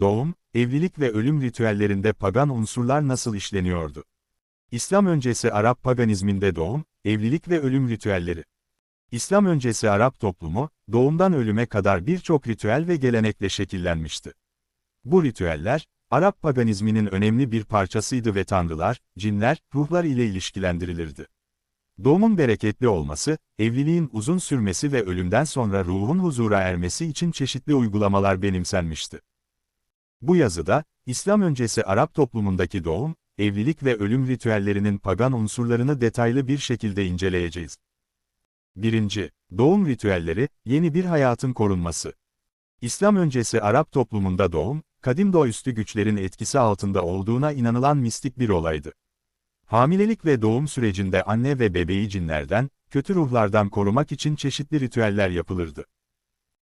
Doğum, evlilik ve ölüm ritüellerinde pagan unsurlar nasıl işleniyordu? İslam öncesi Arap paganizminde doğum, evlilik ve ölüm ritüelleri. İslam öncesi Arap toplumu, doğumdan ölüme kadar birçok ritüel ve gelenekle şekillenmişti. Bu ritüeller, Arap paganizminin önemli bir parçasıydı ve tanrılar, cinler, ruhlar ile ilişkilendirilirdi. Doğumun bereketli olması, evliliğin uzun sürmesi ve ölümden sonra ruhun huzura ermesi için çeşitli uygulamalar benimsenmişti. Bu yazıda, İslam öncesi Arap toplumundaki doğum, evlilik ve ölüm ritüellerinin pagan unsurlarını detaylı bir şekilde inceleyeceğiz. 1. Doğum ritüelleri, yeni bir hayatın korunması. İslam öncesi Arap toplumunda doğum, kadim doğaüstü güçlerin etkisi altında olduğuna inanılan mistik bir olaydı. Hamilelik ve doğum sürecinde anne ve bebeği cinlerden, kötü ruhlardan korumak için çeşitli ritüeller yapılırdı.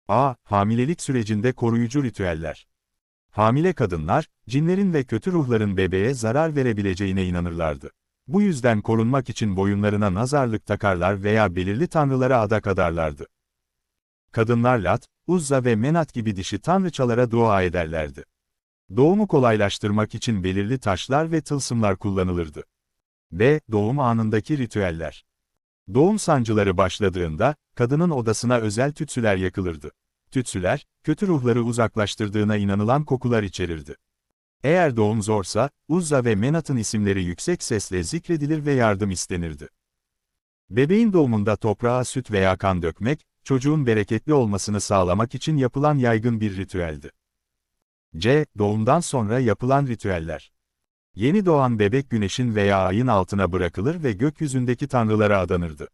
A. Hamilelik sürecinde koruyucu ritüeller. Hamile kadınlar, cinlerin ve kötü ruhların bebeğe zarar verebileceğine inanırlardı. Bu yüzden korunmak için boyunlarına nazarlık takarlar veya belirli tanrılara adak adarlardı. Kadınlar Lat, Uzza ve Menat gibi dişi tanrıçalara dua ederlerdi. Doğumu kolaylaştırmak için belirli taşlar ve tılsımlar kullanılırdı. B. Doğum anındaki ritüeller. Doğum sancıları başladığında, kadının odasına özel tütsüler yakılırdı. Tütsüler, kötü ruhları uzaklaştırdığına inanılan kokular içerirdi. Eğer doğum zorsa, Uzza ve Menat'ın isimleri yüksek sesle zikredilir ve yardım istenirdi. Bebeğin doğumunda toprağa süt veya kan dökmek, çocuğun bereketli olmasını sağlamak için yapılan yaygın bir ritüeldi. C. Doğumdan sonra yapılan ritüeller. Yeni doğan bebek güneşin veya ayın altına bırakılır ve gökyüzündeki tanrılara adanırdı.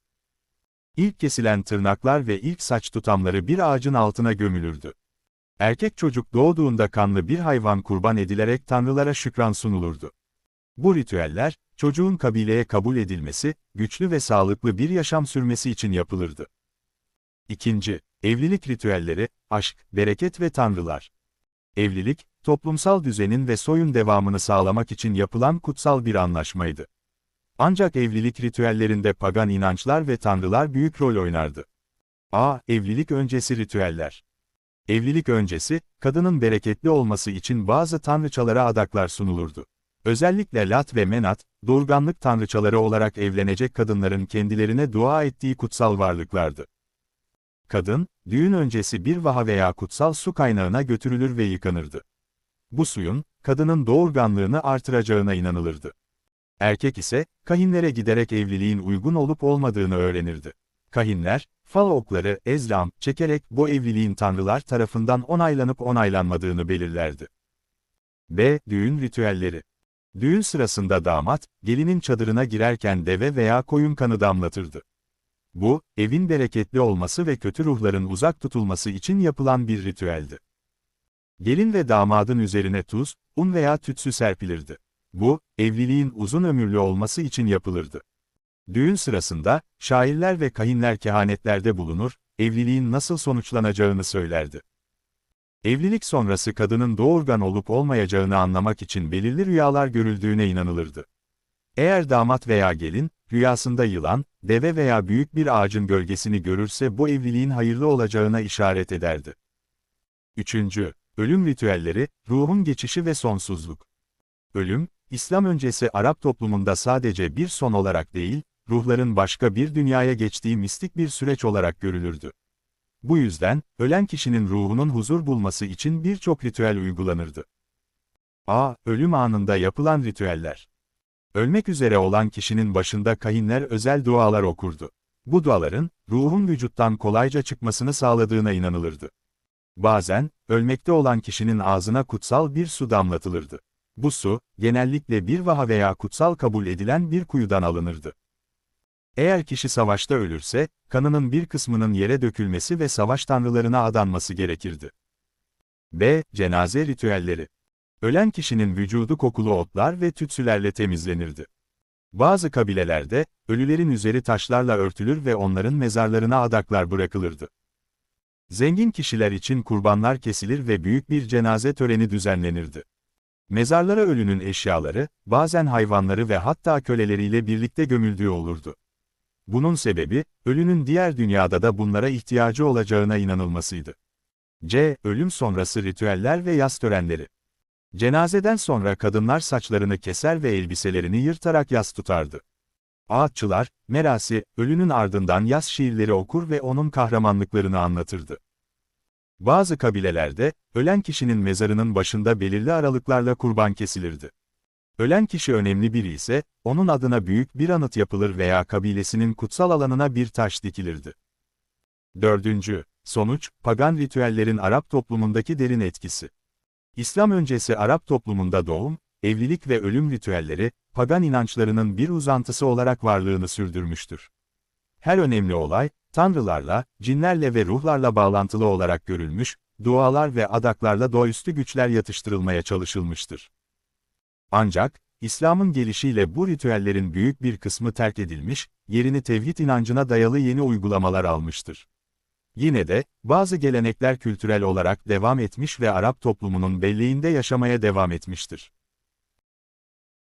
İlk kesilen tırnaklar ve ilk saç tutamları bir ağacın altına gömülürdü. Erkek çocuk doğduğunda kanlı bir hayvan kurban edilerek tanrılara şükran sunulurdu. Bu ritüeller, çocuğun kabileye kabul edilmesi, güçlü ve sağlıklı bir yaşam sürmesi için yapılırdı. İkinci, evlilik ritüelleri, aşk, bereket ve tanrılar. Evlilik, toplumsal düzenin ve soyun devamını sağlamak için yapılan kutsal bir anlaşmaydı. Ancak evlilik ritüellerinde pagan inançlar ve tanrılar büyük rol oynardı. A. Evlilik öncesi ritüeller. Evlilik öncesi, kadının bereketli olması için bazı tanrıçalara adaklar sunulurdu. Özellikle Lat ve Menat, doğurganlık tanrıçaları olarak evlenecek kadınların kendilerine dua ettiği kutsal varlıklardı. Kadın, düğün öncesi bir vaha veya kutsal su kaynağına götürülür ve yıkanırdı. Bu suyun, kadının doğurganlığını artıracağına inanılırdı. Erkek ise, kahinlere giderek evliliğin uygun olup olmadığını öğrenirdi. Kahinler, fal okları, ezlam, çekerek bu evliliğin tanrılar tarafından onaylanıp onaylanmadığını belirlerdi. B. Düğün ritüelleri. Düğün sırasında damat, gelinin çadırına girerken deve veya koyun kanı damlatırdı. Bu, evin bereketli olması ve kötü ruhların uzak tutulması için yapılan bir ritüeldi. Gelin ve damadın üzerine tuz, un veya tütsü serpilirdi. Bu, evliliğin uzun ömürlü olması için yapılırdı. Düğün sırasında, şairler ve kahinler kehanetlerde bulunur, evliliğin nasıl sonuçlanacağını söylerdi. Evlilik sonrası kadının doğurgan olup olmayacağını anlamak için belirli rüyalar görüldüğüne inanılırdı. Eğer damat veya gelin, rüyasında yılan, deve veya büyük bir ağacın gölgesini görürse bu evliliğin hayırlı olacağına işaret ederdi. 3. Ölüm ritüelleri, ruhun geçişi ve sonsuzluk. Ölüm, İslam öncesi Arap toplumunda sadece bir son olarak değil, ruhların başka bir dünyaya geçtiği mistik bir süreç olarak görülürdü. Bu yüzden, ölen kişinin ruhunun huzur bulması için birçok ritüel uygulanırdı. A. Ölüm anında yapılan ritüeller. Ölmek üzere olan kişinin başında kahinler özel dualar okurdu. Bu duaların, ruhun vücuttan kolayca çıkmasını sağladığına inanılırdı. Bazen, ölmekte olan kişinin ağzına kutsal bir su damlatılırdı. Bu su, genellikle bir vaha veya kutsal kabul edilen bir kuyudan alınırdı. Eğer kişi savaşta ölürse, kanının bir kısmının yere dökülmesi ve savaş tanrılarına adanması gerekirdi. B. Cenaze ritüelleri. Ölen kişinin vücudu kokulu otlar ve tütsülerle temizlenirdi. Bazı kabilelerde, ölülerin üzeri taşlarla örtülür ve onların mezarlarına adaklar bırakılırdı. Zengin kişiler için kurbanlar kesilir ve büyük bir cenaze töreni düzenlenirdi. Mezarlara ölünün eşyaları, bazen hayvanları ve hatta köleleriyle birlikte gömüldüğü olurdu. Bunun sebebi, ölünün diğer dünyada da bunlara ihtiyacı olacağına inanılmasıydı. C. Ölüm sonrası ritüeller ve yas törenleri. Cenazeden sonra kadınlar saçlarını keser ve elbiselerini yırtarak yas tutardı. Ağaççılar, merasi, ölünün ardından yas şiirleri okur ve onun kahramanlıklarını anlatırdı. Bazı kabilelerde, ölen kişinin mezarının başında belirli aralıklarla kurban kesilirdi. Ölen kişi önemli biri ise, onun adına büyük bir anıt yapılır veya kabilesinin kutsal alanına bir taş dikilirdi. Dördüncü, sonuç, pagan ritüellerin Arap toplumundaki derin etkisi. İslam öncesi Arap toplumunda doğum, evlilik ve ölüm ritüelleri, pagan inançlarının bir uzantısı olarak varlığını sürdürmüştür. Her önemli olay, tanrılarla, cinlerle ve ruhlarla bağlantılı olarak görülmüş, dualar ve adaklarla doğaüstü güçler yatıştırılmaya çalışılmıştır. Ancak, İslam'ın gelişiyle bu ritüellerin büyük bir kısmı terk edilmiş, yerini tevhid inancına dayalı yeni uygulamalar almıştır. Yine de, bazı gelenekler kültürel olarak devam etmiş ve Arap toplumunun belleğinde yaşamaya devam etmiştir.